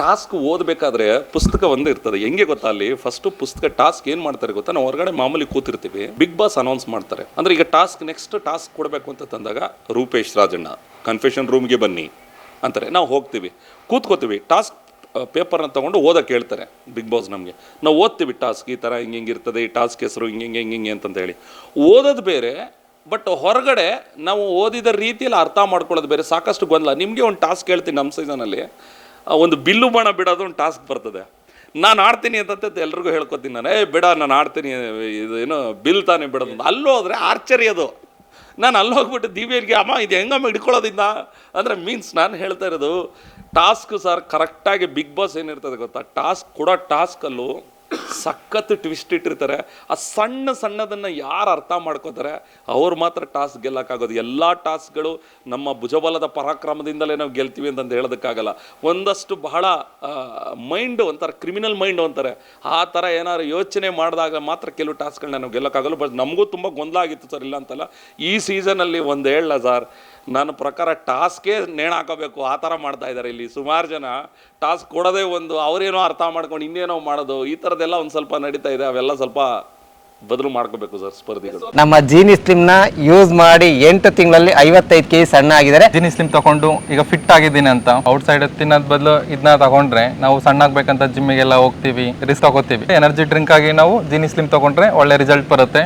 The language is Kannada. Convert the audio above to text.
ಟಾಸ್ಕ್ ಓದಬೇಕಾದ್ರೆ ಪುಸ್ತಕ ಒಂದು ಇರ್ತದೆ. ಹೆಂಗೆ ಗೊತ್ತಾ ಅಲ್ಲಿ? ಫಸ್ಟ್ ಪುಸ್ತಕ ಟಾಸ್ಕ್ ಏನು ಮಾಡ್ತಾರೆ ಗೊತ್ತಾ? ನಾವು ಹೊರಗಡೆ ಮಾಮೂಲಿ ಕೂತಿರ್ತೀವಿ. ಬಿಗ್ ಬಾಸ್ ಅನೌನ್ಸ್ ಮಾಡ್ತಾರೆ. ಅಂದ್ರೆ ಈಗ ಟಾಸ್ಕ್ ನೆಕ್ಸ್ಟ್ ಟಾಸ್ಕ್ ಕೊಡಬೇಕು ಅಂತ ತಂದಾಗ ರೂಪೇಶ್ ರಾಜಣ್ಣ ಕನ್ಫೆಷನ್ ರೂಮ್ಗೆ ಬನ್ನಿ ಅಂತಾರೆ. ನಾವು ಹೋಗ್ತೀವಿ. ಕೂತ್ಕೋತೀವಿ. ಟಾಸ್ಕ್ ಪೇಪರ್ನ ತೊಗೊಂಡು ಓದಕ್ಕೆ ಹೇಳ್ತಾರೆ ಬಿಗ್ ಬಾಸ್ ನಮಗೆ. ನಾವು ಓದ್ತೀವಿ ಟಾಸ್ಕ್, ಈ ಥರ ಹಿಂಗೆ ಹಿಂಗೆ ಇರ್ತದೆ, ಈ ಟಾಸ್ಕ್ ಹೆಸರು ಹಿಂಗೆ ಹಿಂಗೆ ಹಿಂಗೆ ಹಿಂಗೆ ಅಂತಂತ ಹೇಳಿ. ಓದೋದು ಬೇರೆ ಬಟ್ ಹೊರಗಡೆ ನಾವು ಓದಿದ ರೀತಿಯಲ್ಲಿ ಅರ್ಥ ಮಾಡ್ಕೊಳ್ಳೋದು ಬೇರೆ. ಸಾಕಷ್ಟು ಗೊಂದಲ. ನಿಮಗೆ ಒಂದು ಟಾಸ್ಕ್ ಹೇಳ್ತೀನಿ ನಮ್ಮ ಸೀಸನಲ್ಲಿ ಒಂದು ಬಿಲ್ಲು ಬಾಣ ಬಿಡೋದು ಒಂದು ಟಾಸ್ಕ್ ಬರ್ತದೆ. ನಾನು ಆಡ್ತೀನಿ ಅಂತ ಎಲ್ರಿಗೂ ಹೇಳ್ಕೊತೀನಿ ನಾನು. ಏ, ಬಿಡ, ನಾನು ಆಡ್ತೀನಿ, ಇದು ಏನು ಬಿಲ್ ತಾನೇ ಬಿಡೋದು ಅಲ್ಲೋದ್ರೆ ಆರ್ಚರಿ ಅದು. ನಾನು ಅಲ್ಲಿ ಹೋಗ್ಬಿಟ್ಟು ದಿವ್ಯರಿಗೆ ಅಮ್ಮ, ಇದು ಹೆಂಗಮ್ಮ ಹಿಡ್ಕೊಳ್ಳೋದಿಂದ ಅಂದರೆ ಮೀನ್ಸ್ ನಾನು ಹೇಳ್ತಾ ಇರೋದು, ಟಾಸ್ಕ್ ಸರ್ ಕರೆಕ್ಟಾಗಿ ಬಿಗ್ ಬಾಸ್ ಏನಿರ್ತದೆ ಗೊತ್ತಾ? ಟಾಸ್ಕ್ ಕೊಡೋ ಟಾಸ್ಕಲ್ಲೂ ಸಖತ್ ಟ್ವಿಸ್ಟ್ ಇಟ್ಟಿರ್ತಾರೆ. ಆ ಸಣ್ಣ ಸಣ್ಣದನ್ನು ಯಾರು ಅರ್ಥ ಮಾಡ್ಕೋತಾರೆ, ಅವ್ರು ಮಾತ್ರ ಟಾಸ್ಕ್ ಗೆಲ್ಲಕ್ಕಾಗೋದು. ಎಲ್ಲ ಟಾಸ್ಕ್ಗಳು ನಮ್ಮ ಭುಜಬಲದ ಪರಾಕ್ರಮದಿಂದಲೇ ನಾವು ಗೆಲ್ತೀವಿ ಅಂತಂದು ಹೇಳೋದಕ್ಕಾಗಲ್ಲ. ಒಂದಷ್ಟು ಬಹಳ ಮೈಂಡು ಒಂಥರ ಕ್ರಿಮಿನಲ್ ಮೈಂಡು ಅಂತಾರೆ ಆ ಥರ ಏನಾದ್ರು ಯೋಚನೆ ಮಾಡಿದಾಗ ಮಾತ್ರ ಕೆಲವು ಟಾಸ್ಕ್ಗಳನ್ನ ನಾವು ಗೆಲ್ಲಕ್ಕಾಗಲ್ಲ. ಬಟ್ ನಮಗೂ ತುಂಬ ಗೊಂದಲ ಆಗಿತ್ತು ಸರ್ ಇಲ್ಲ ಅಂತಲ್ಲ ಈ ಸೀಸನಲ್ಲಿ ಒಂದು ಹೇಳಲ್ಲ ಸರ್ ನನ್ನ ಪ್ರಕಾರ ಟಾಸ್ಕೇ ನೇಣು ಹಾಕೋಬೇಕು ಆ ಥರ ಮಾಡ್ತಾ ಇದ್ದಾರೆ ಇಲ್ಲಿ. ಸುಮಾರು ಜನ ಟಾಸ್ಕ್ ಕೊಡೋದೇ ಒಂದು ಅವರೇನೋ ಅರ್ಥ ಮಾಡ್ಕೊಂಡು ಇನ್ನೇನೋ ಮಾಡೋದು ಈ ಥರದ್ದೆಲ್ಲ ಒಂದು ಸ್ವಲ್ಪ ನಡೀತಾ ಇದೆ ಅವೆಲ್ಲ ಸ್ವಲ್ಪ ಬದಲು ಮಾಡ್ಕೋಬೇಕು ಸರ್ ಸ್ಪರ್ಧಿಗಳು. ನಮ್ಮ ಜೀನಿ ಸ್ಲಿಮ್ನ ಯೂಸ್ ಮಾಡಿ ಎಂಟು ತಿಂಗಳಲ್ಲಿ ಐವತ್ತೈದು ಕೆಜಿ ಸಣ್ಣ ಆಗಿದ್ದಾರೆ. ಜೀನಿ ಸ್ಲಿಮ್ ತಗೊಂಡು ಈಗ ಫಿಟ್ ಆಗಿದ್ದೀನಿ ಅಂತ. ಔಟ್ ಸೈಡ್ ತಿನ್ನೋದ್ ಬದಲು ಇದನ್ನ ತಗೊಂಡ್ರೆ ನಾವು ಸಣ್ಣ ಆಗ್ಬೇಕಂತ ಜಿಮ್ಮಿಗೆಲ್ಲ ಹೋಗ್ತೀವಿ ರಿಸ್ಕ್ ತಗೋತೀವಿ. ಎನರ್ಜಿ ಡ್ರಿಂಕ್ ಆಗಿ ನಾವು ಜೀನಿ ಸ್ಲಿಮ್ ತಗೊಂಡ್ರೆ ಒಳ್ಳೆ ರಿಸಲ್ಟ್ ಬರುತ್ತೆ.